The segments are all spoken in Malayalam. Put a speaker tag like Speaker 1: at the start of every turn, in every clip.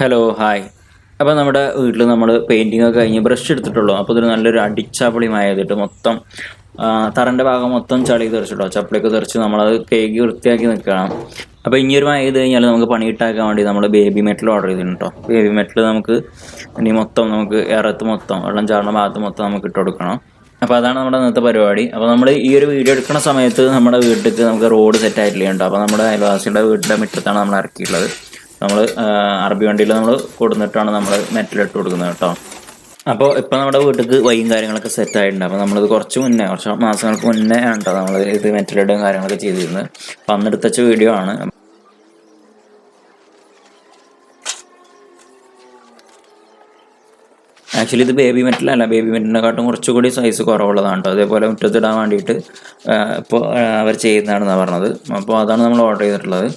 Speaker 1: ഹലോ ഹായ് അപ്പോൾ നമ്മുടെ വീട്ടിൽ നമ്മൾ പെയിന്റിങ് ഒക്കെ കഴിഞ്ഞ് ബ്രഷ് എടുത്തിട്ടുള്ളൂ. അപ്പോൾ ഇതൊരു നല്ലൊരു അടിച്ചാപ്പൊളിമായതിട്ട് മൊത്തം തറന്റെ ഭാഗം മൊത്തം ചളി തെറിച്ചിട്ടോ ചപ്പളിയൊക്കെ തെറിച്ച് നമ്മളത് കേക്ക് വൃത്തിയാക്കി നിൽക്കണം അപ്പോൾ ഇനി ഒരു മഴ കഴിഞ്ഞാൽ നമുക്ക് പണിയിട്ടാക്കാൻ വേണ്ടി നമ്മൾ ബേബി മെറ്റൽ ഓർഡർ ചെയ്തിട്ടുണ്ട് കേട്ടോ ബേബി മെറ്റൽ നമുക്ക് ഇനി മൊത്തം നമുക്ക് ഇറത്ത് മൊത്തം വെള്ളം ചാടുന്ന ഭാഗത്ത് മൊത്തം നമുക്ക് ഇട്ട് കൊടുക്കണം. അപ്പോൾ അതാണ് നമ്മുടെ ഇന്നത്തെ പരിപാടി. അപ്പോൾ നമ്മൾ ഈ ഒരു വീഡിയോ എടുക്കുന്ന സമയത്ത് നമ്മുടെ വീട്ടിലേക്ക് നമുക്ക് റോഡ് സെറ്റ് ആയിട്ടില്ല കേട്ടോ അപ്പോൾ നമ്മുടെ അയൽവാസിയുടെ വീടിന്റെ മുറ്റത്താണ് നമ്മൾ ഇറക്കിയിട്ടുള്ളത്. നമ്മൾ അറബി വണ്ടിയിൽ നമ്മൾ കൊടുന്നിട്ടാണ് നമ്മൾ മെറ്റലിട്ട് കൊടുക്കുന്നത് കേട്ടോ. അപ്പോൾ ഇപ്പോൾ നമ്മുടെ വീട്ടിലേക്ക് വൈയും കാര്യങ്ങളൊക്കെ സെറ്റ് ആയിട്ടുണ്ട്. അപ്പോൾ നമ്മളിത് കുറച്ച് മുന്നേ കുറച്ച് മാസങ്ങൾക്ക് മുന്നേ ആണ് നമ്മൾ ഇത് മെറ്റലിടും കാര്യങ്ങളൊക്കെ ചെയ്തിരുന്നത്. അപ്പം അന്ന് എടുത്ത വീഡിയോ ആണ്. ആക്ച്വലി ഇത് ബേബി മെറ്റൽ അല്ല. ബേബി മെറ്റലിനെക്കാട്ടും കുറച്ചുകൂടി സൈസ് കുറവുള്ളതാണ് കേട്ടോ. അതേപോലെ മുറ്റത്തിടാൻ വേണ്ടിയിട്ട് ഇപ്പോൾ അവർ ചെയ്യുന്നതാണെന്നാണ് പറഞ്ഞത്. അപ്പോൾ അതാണ് നമ്മൾ ഓർഡർ ചെയ്തിട്ടുള്ളത്.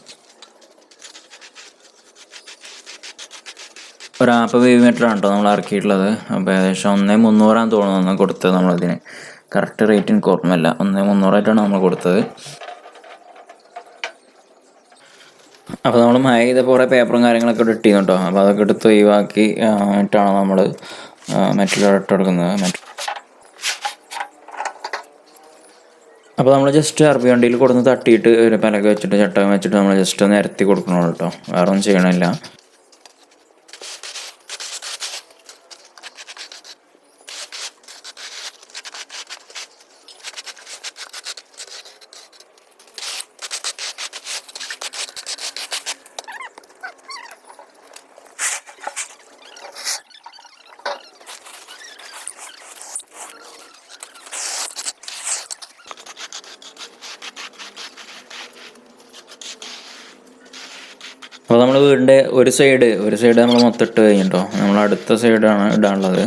Speaker 1: ഒരു ആപ്പ് മീറ്റർ മെറ്ററാണ് കേട്ടോ നമ്മൾ ഇറക്കിയിട്ടുള്ളത്. അപ്പോൾ ഏകദേശം ഒന്നേ മുന്നൂറാന്ന് തോന്നുന്നു കൊടുത്തത് നമ്മളതിന്. കറക്റ്റ് റേറ്റ് എനിക്ക് ഓർമ്മയില്ല ഒന്നേ മുന്നൂറായിട്ടാണ് നമ്മൾ കൊടുത്തത്. അപ്പോൾ നമ്മൾ മഴ ചെയ്ത കുറേ പേപ്പറും കാര്യങ്ങളൊക്കെ ഇട്ട് ഇട്ടിരുന്നു കേട്ടോ അപ്പോൾ അതൊക്കെ എടുത്ത് ഒഴിവാക്കി ഇട്ടാണ് നമ്മൾ മെറ്റൽ ഇട്ട് കൊടുക്കുന്നത്. മെറ്റൽ അപ്പോൾ നമ്മൾ ജസ്റ്റ് അറബി വണ്ടിയിൽ കൊടുന്ന് തട്ടിയിട്ട് ഒരു പലക വെച്ചിട്ട് ചട്ടകം വെച്ചിട്ട് നമ്മൾ ജസ്റ്റ് ഒന്ന് ഇരത്തി കൊടുക്കണുള്ളൂ കേട്ടോ വേറെ ഒന്നും ചെയ്യണില്ല. അപ്പോൾ നമ്മൾ വീടിന്റെ ഒരു സൈഡ് ഒരു സൈഡ് നമ്മൾ മൊത്തം ഇട്ട് കഴിഞ്ഞിട്ടോ? നമ്മൾ അടുത്ത സൈഡാണ് ഇടാനുള്ളത്.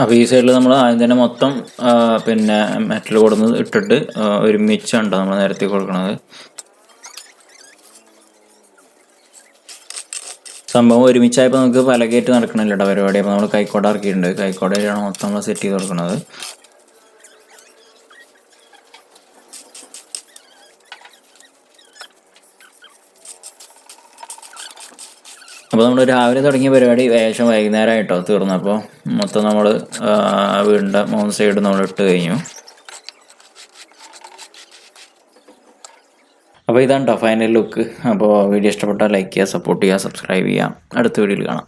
Speaker 1: അപ്പോൾ ഈ സൈഡിൽ നമ്മൾ ആദ്യം തന്നെ മൊത്തം പിന്നെ മെറ്റൽ കൊടുന്ന് ഇട്ടിട്ട് ഒരു ഒരുമിച്ചാണ് നമ്മൾ നേരത്തെ കൊടുക്കുന്നത് സംഭവം ഒരുമിച്ചായപ്പോൾ നമുക്ക് പലകയായിട്ട് നടക്കണമല്ലോ പരിപാടി. അപ്പോൾ നമ്മൾ കൈക്കോട ഇറക്കിയിട്ടുണ്ട്. കൈക്കോടയിലാണ് മൊത്തം നമ്മൾ സെറ്റ് ചെയ്ത് കൊടുക്കുന്നത് അപ്പോൾ നമ്മൾ രാവിലെ തുടങ്ങിയ പരിപാടി ഏകദേശം വൈകുന്നേരമായിട്ടോ തീർന്നു. അപ്പോൾ മൊത്തം നമ്മൾ വീടിന്റെ മൂന്ന് സൈഡ് നമ്മൾ ഇട്ട് കഴിഞ്ഞു. അപ്പോൾ ഇതാണ് കേട്ടോ ഫൈനൽ ലുക്ക് അപ്പോൾ വീഡിയോ ഇഷ്ടപ്പെട്ടാൽ ലൈക്ക് ചെയ്യുക സപ്പോർട്ട് ചെയ്യുക സബ്സ്ക്രൈബ് ചെയ്യുക. അടുത്ത വീഡിയോയിൽ കാണാം.